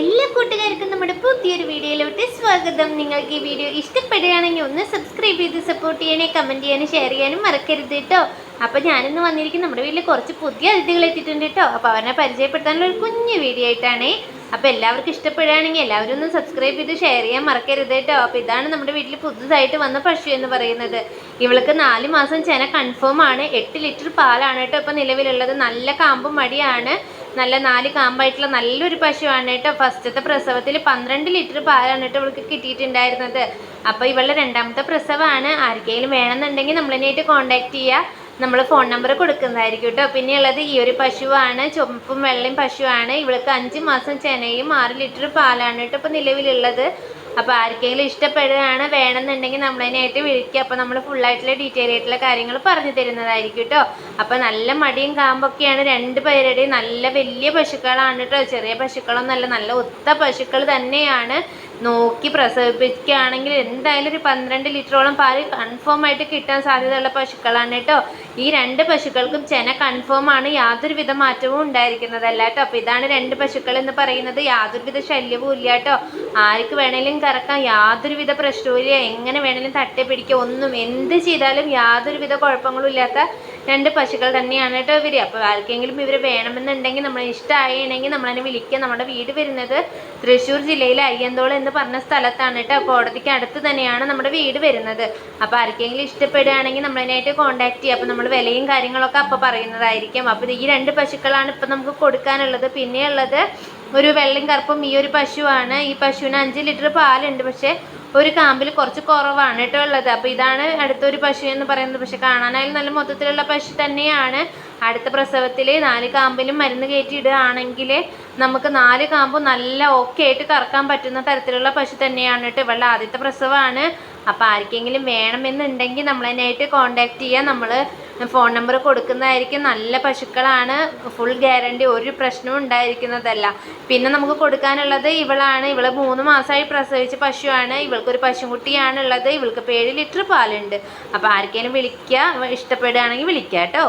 എല്ലാ കൂട്ടുകാർക്കും നമ്മുടെ പുതിയൊരു വീഡിയോയിലോട്ട് സ്വാഗതം. നിങ്ങൾക്ക് ഈ വീഡിയോ ഇഷ്ടപ്പെടുകയാണെങ്കിൽ ഒന്ന് സബ്സ്ക്രൈബ് ചെയ്ത് സപ്പോർട്ട് ചെയ്യാനും കമന്റ് ചെയ്യാനും ഷെയർ ചെയ്യാനും മറക്കരുത് കേട്ടോ അപ്പോൾ ഞാനിന്ന് വന്നിരിക്കും നമ്മുടെ വീട്ടിൽ കുറച്ച് പുതിയ അതിഥികൾ എത്തിയിട്ടുണ്ട് കേട്ടോ അപ്പോൾ അവരെ പരിചയപ്പെടുത്താനുള്ള ഒരു കുഞ്ഞു വീഡിയോ ആയിട്ടാണ്. അപ്പോൾ എല്ലാവർക്കും ഇഷ്ടപ്പെടുകയാണെങ്കിൽ എല്ലാവരും ഒന്ന് സബ്സ്ക്രൈബ് ചെയ്ത് ഷെയർ ചെയ്യാൻ മറക്കരുത് കേട്ടോ അപ്പോൾ ഇതാണ് നമ്മുടെ വീട്ടിൽ പുതുതായിട്ട് വന്ന പശു എന്ന് പറയുന്നത്. ഇവൾക്ക് നാല് മാസം ചെന കൺഫേം ആണ്. എട്ട് ലിറ്റർ പാലാണ് കേട്ടോ ഇപ്പോൾ നിലവിലുള്ളത്. നല്ല കാമ്പും മടിയാണ്. നല്ല നാല് കാമ്പായിട്ടുള്ള നല്ലൊരു പശുവാണ് കേട്ടോ. ഫസ്റ്റത്തെ പ്രസവത്തിൽ പന്ത്രണ്ട് ലിറ്റർ പാലാണ് കേട്ടോ ഇവൾക്ക് കിട്ടിയിട്ടുണ്ടായിരുന്നത്. അപ്പോൾ ഇവളുടെ രണ്ടാമത്തെ പ്രസവമാണ് ആർക്കെങ്കിലും വേണമെന്നുണ്ടെങ്കിൽ നമ്മളതിനായിട്ട് കോൺടാക്ട് ചെയ്യുക നമ്മൾ ഫോൺ നമ്പർ കൊടുക്കുന്നതായിരിക്കും കേട്ടോ. പിന്നെ ഉള്ളത് ഈ ഒരു പശുവാണ്. ചുമപ്പും വെള്ളയും പശുവാണ്. ഇവൾക്ക് അഞ്ച് മാസം ചെനയും ആറ് ലിറ്റർ പാലാണ് കേട്ടോ ഇപ്പോൾ നിലവിലുള്ളത്. അപ്പോൾ ആർക്കെങ്കിലും ഇഷ്ടപ്പെടുകയാണ് വേണമെന്നുണ്ടെങ്കിൽ നമ്മളതിനായിട്ട് വിളിക്കുക അപ്പോൾ നമ്മൾ ഫുള്ളായിട്ടുള്ള ഡീറ്റെയിൽ ആയിട്ടുള്ള കാര്യങ്ങൾ പറഞ്ഞു തരുന്നതായിരിക്കും കേട്ടോ അപ്പോൾ നല്ല മടിയും കാമ്പൊക്കെയാണ് രണ്ട് പേരുടെയും നല്ല വലിയ പശുക്കളാണ് കേട്ടോ ചെറിയ പശുക്കളൊന്നല്ല നല്ല ഒത്ത പശുക്കൾ തന്നെയാണ്. നോക്കി പ്രസവിപ്പിക്കുകയാണെങ്കിൽ എന്തായാലും ഒരു പന്ത്രണ്ട് ലിറ്ററോളം പാൽ കൺഫേം ആയിട്ട് കിട്ടാൻ സാധ്യതയുള്ള പശുക്കളാണ് കേട്ടോ. ഈ രണ്ട് പശുക്കൾക്കും ചെന കൺഫേം ആണ്. യാതൊരുവിധ മാറ്റവും ഉണ്ടായിരിക്കുന്നതല്ല കേട്ടോ. അപ്പോൾ ഇതാണ് രണ്ട് പശുക്കൾ എന്ന് പറയുന്നത്. യാതൊരുവിധ ശല്യവും ഇല്ല കേട്ടോ. ആർക്ക് വേണേലും കറക്കാം. യാതൊരുവിധ പ്രശ്നവും ഇല്ല. എങ്ങനെ വേണേലും തട്ടി ഒന്നും എന്ത് ചെയ്താലും യാതൊരുവിധ കുഴപ്പങ്ങളും ഇല്ലാത്ത രണ്ട് പശുക്കൾ തന്നെയാണ് കേട്ടോ ഇവർ അപ്പോൾ ആർക്കെങ്കിലും ഇവർ വേണമെന്നുണ്ടെങ്കിൽ നമ്മൾ ഇഷ്ടമായിണെങ്കിൽ നമ്മളതിനെ വിളിക്കുക. നമ്മുടെ വീട് വരുന്നത് തൃശ്ശൂർ ജില്ലയിലെ അയ്യന്തോൾ എന്ന് പറഞ്ഞ സ്ഥലത്താണ് കേട്ടോ. കോടതിക്ക് അടുത്ത് തന്നെയാണ് നമ്മുടെ വീട് വരുന്നത്. അപ്പോൾ ആർക്കെങ്കിലും ഇഷ്ടപ്പെടുകയാണെങ്കിൽ നമ്മളതിനായിട്ട് കോൺടാക്ട് ചെയ്യുക. അപ്പോൾ നമ്മൾ വിലയും കാര്യങ്ങളൊക്കെ അപ്പോൾ പറയുന്നതായിരിക്കും. അപ്പോൾ ഈ രണ്ട് പശുക്കളാണ് ഇപ്പോൾ നമുക്ക് കൊടുക്കാനുള്ളത്. പിന്നെയുള്ളത് ഒരു വെള്ളയും കറുപ്പും ഈ ഒരു പശുവാണ്. ഈ പശുവിന് അഞ്ച് ലിറ്റർ പാലുണ്ട്. പക്ഷേ ഒരു കാമ്പിൽ കുറച്ച് കുറവാണ് കേട്ടോ ഉള്ളത്. അപ്പോൾ ഇതാണ് അടുത്തൊരു പശു എന്ന് പറയുന്നത്. പക്ഷെ കാണാനായാലും നല്ല മൊത്തത്തിലുള്ള പശു തന്നെയാണ്. അടുത്ത പ്രസവത്തിൽ നാല് കാമ്പിലും മരുന്ന് കയറ്റി ഇടുകയാണെങ്കിൽ നമുക്ക് നാല് കാമ്പും നല്ല ഓക്കെ ആയിട്ട് കറക്കാൻ പറ്റുന്ന തരത്തിലുള്ള പശു തന്നെയാണ് കേട്ടോ. ഇവളുടെ ആദ്യത്തെ പ്രസവമാണ്. അപ്പോൾ ആർക്കെങ്കിലും വേണമെന്നുണ്ടെങ്കിൽ നമ്മളതിനായിട്ട് കോണ്ടാക്ട് ചെയ്യാം. നമ്മൾ ഫോൺ നമ്പർ കൊടുക്കുന്നതായിരിക്കും. നല്ല പശുക്കളാണ്. ഫുൾ ഗ്യാരണ്ടി ഒരു പ്രശ്നവും ഉണ്ടായിരിക്കുന്നതല്ല. പിന്നെ നമുക്ക് കൊടുക്കാനുള്ളത് ഇവളാണ്. ഇവൾ മൂന്ന് മാസമായി പ്രസവിച്ച പശുവാണ്. ഇവൾക്കൊരു പശുക്കുട്ടിയാണ് ഉള്ളത് ഇവൾക്ക് ഏഴ് ലിറ്റർ പാലുണ്ട്. അപ്പോൾ ആർക്കെങ്കിലും വിളിക്കുക ഇഷ്ടപ്പെടുകയാണെങ്കിൽ വിളിക്കുക കേട്ടോ.